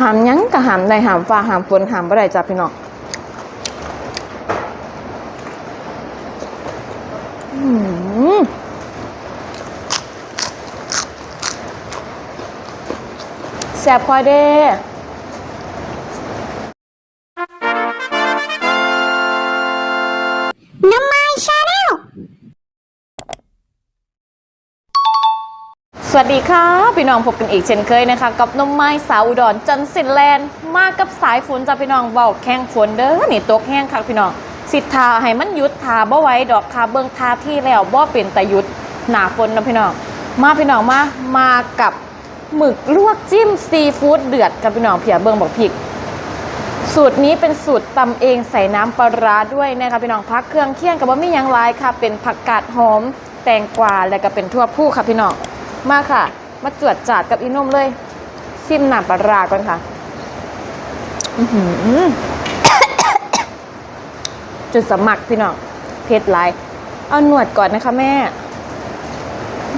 หามยังกะหามใดหามฟ้าหามฝนหามบ่ได้จ้ะพี่น้องแซ่บพอเด้ วัสดีค่ะพี่น้องพบกันอีกเช่นเคยนะคะ กับนมไม้สาวอุดรจันสินแลนด์มากับสายฝนจ้ะพี่น้องเบาแข้งฝนเด้อนี่ตกแห้งคักพี่น้องสิทธาให้มันหยุดทาบ่ไว้ดอกคาเบิงทาที่แล้วบ่เป็นแต่หยุดหนาฝนนะพี่น้องมาพี่น้องมามากับหมึกลวกจิ้มซีฟู้ดเดือดกับพี่น้องเพียเบิงบอกพริก สูตรนี้เป็นสูตรตำเองใส่น้ำปลาร้าด้วยนะคะพี่น้องพักเครื่องเคี่ยงกับว่าไม่ยังหลค่ะ เป็นผักกาดหอมแตงกวาและก็เป็นทั่วผู้ค่ะพี่น้อง มาค่ะ มาจวดจัดกับอีนุ่มเลยซิมหน้ำปลาร้าก่อนค่ะจุดสมัครพี่น้องเพชรไลเอาหนวดก่อนนะคะแม่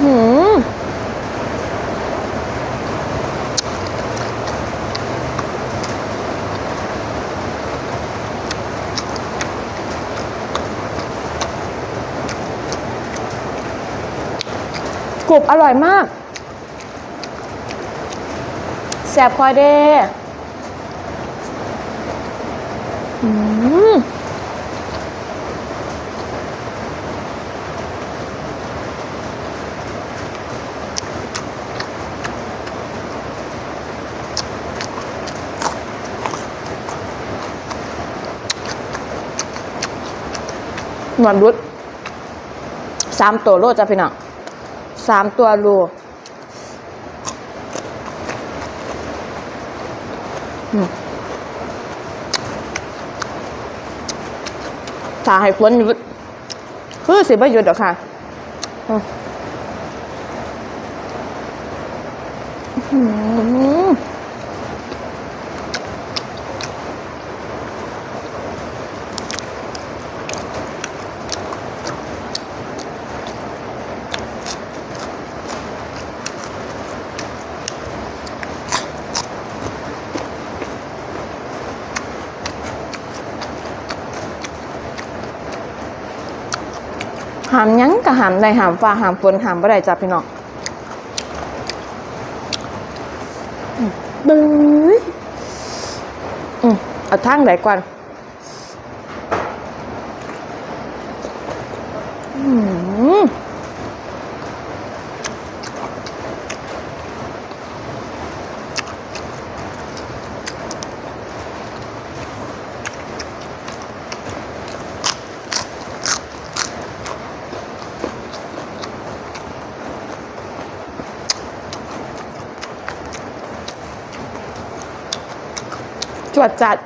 หือ กรุบอร่อยมากแซ่บพอเด้อืมนวดรุดสามตัวโลจ้ะพี่น้อง สามตัวโลอืมถ้าให้ฝนหยุดคือสิบ่หยุดหรอกค่ะามยังกะหามใดหามฟ้าหามฝนหามบ่ได้จ้ะพี่น้องบึ้ยอืมเอาทางไหนก่อน วดจัด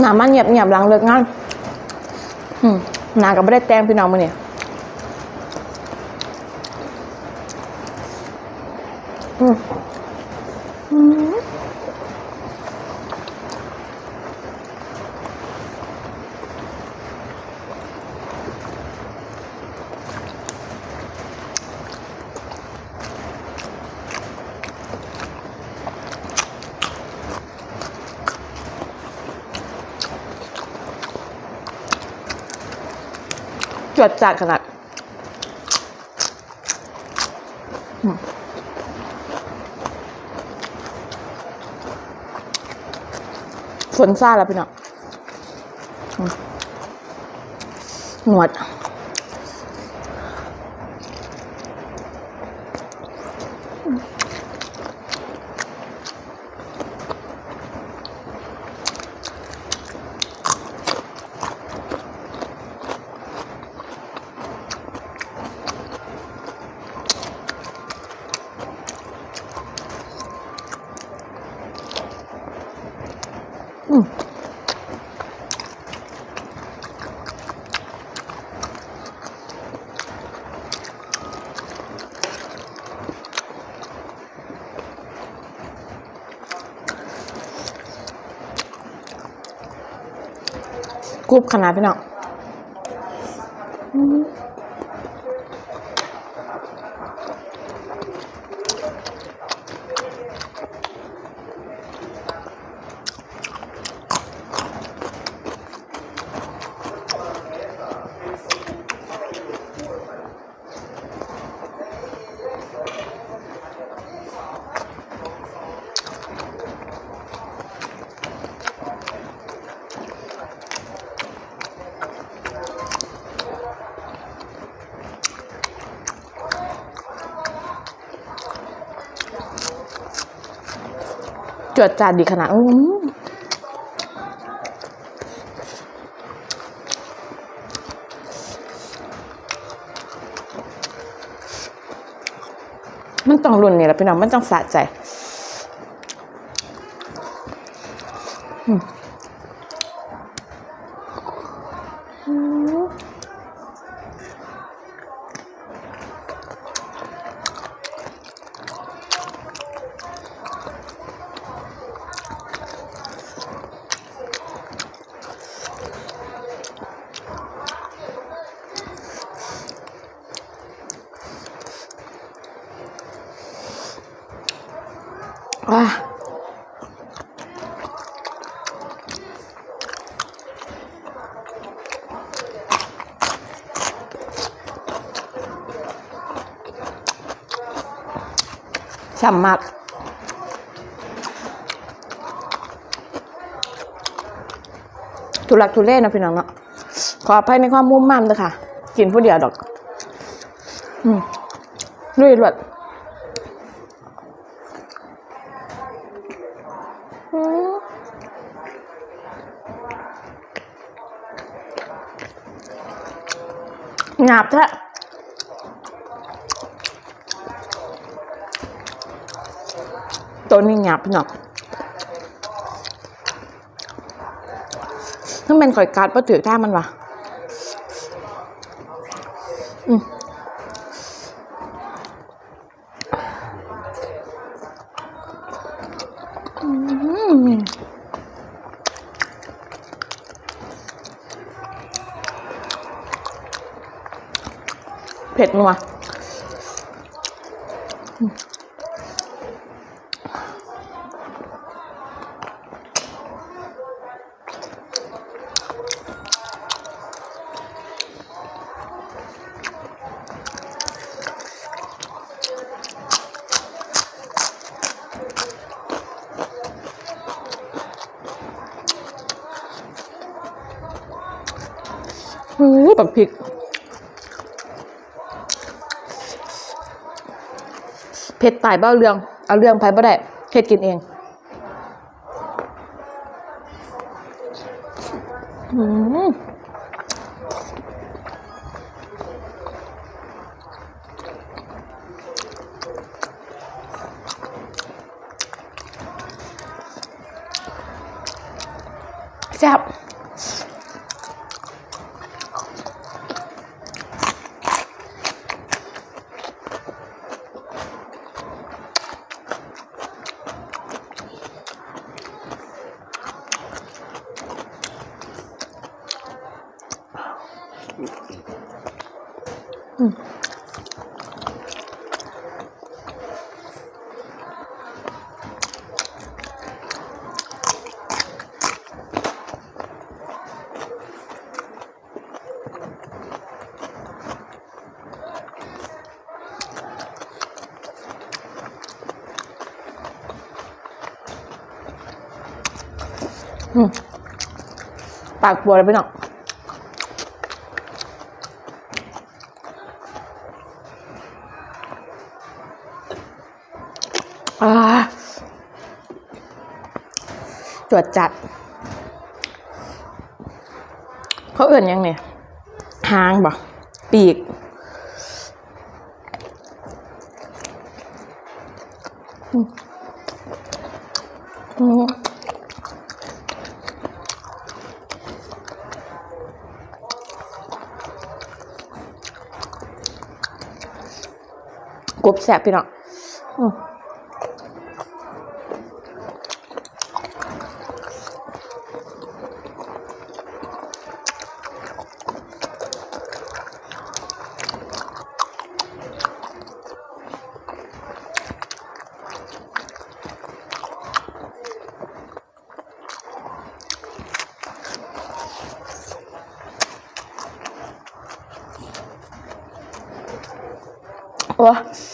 หนามันเงียบเงียบหลังเลิกงานหนากับไม่ได้แต่งพี่น้องมือเนี่ย จวดจัดขนาดฝนซ่าแล้วพี่น้องหนวด กรุบขนาดพี่น้อง จวดจานดีขนาดมันต้องรุนนี่แหละพี่น้อง มันต้องสะใจ ฉ่ำมากทุลักทุเลนะพี่น้องเนาะขออภัยในความมุ่มมั่มเลยค่ะ กินผู้เดียวดอก อืมลุยรวดอืมหยาบแท้ ตัวนี้หยาบพี่น้องถ้าเป็นข่อยกาดประถือท่ามันวะอืมอืมเผ็ดนัว บบพริกเผ็ดตายเบ้าเรื่อง เอาเรื่องไปบ่ได้เผ็ดกินเองอืม ปากบวเลยพี่น้องจวดจัด เขาเอื่นยังเนี่ยหางบ่ปีกอืม กบแสบพี่น้อง我。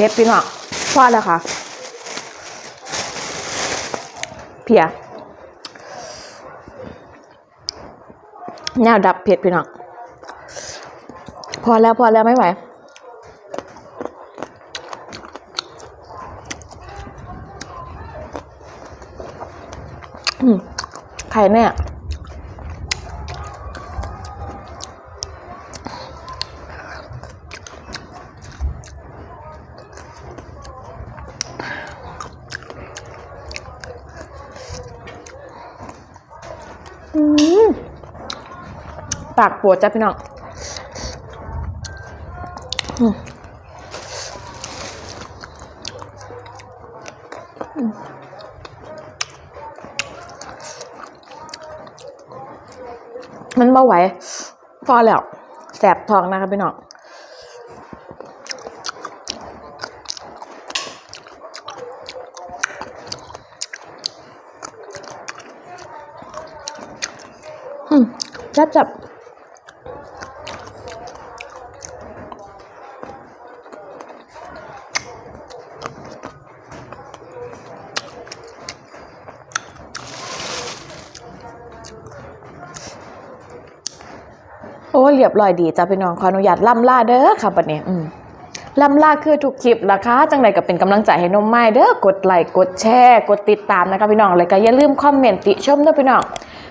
เพชรพี่น้องพอแล้วค่ะ เพียแนวดับเผ็ดพี่น้องพอแล้วพอแล้วไม่ไหวอืมไข่เนี่ย ปากปวดจ้ะพี่น้องมันเบาไหวพอแล้วแสบท้องนะคะพี่น้องจับจับ เรียบร้อยดีจ้าพี่น้องขออนุญาตล่ำล่าเด้อค่ะบัดนี้อืมล่ำล่าคือทุกคลิปราคาจังใดก็เป็นกำลังใจให้นมไม้เด้อกดไลค์กดแชร์กดติดตามนะคะพี่น้องแล้วก็อย่าลืมคอมเมนต์ติชมด้วยพี่น้อง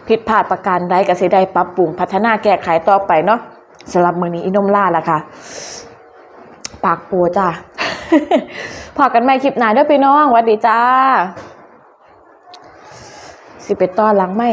ผิดพลาดประการใดก็สิได้ปรับปรุงพัฒนาแก้ไขต่อไปเนาะสำหรับมือนี้อินมล่าละค่ะ ปากปูจ้าพอกันใหม่คลิปหน้าเด้วยพี่น้องวัสดีจ้า สิไปต้อนหลังไหม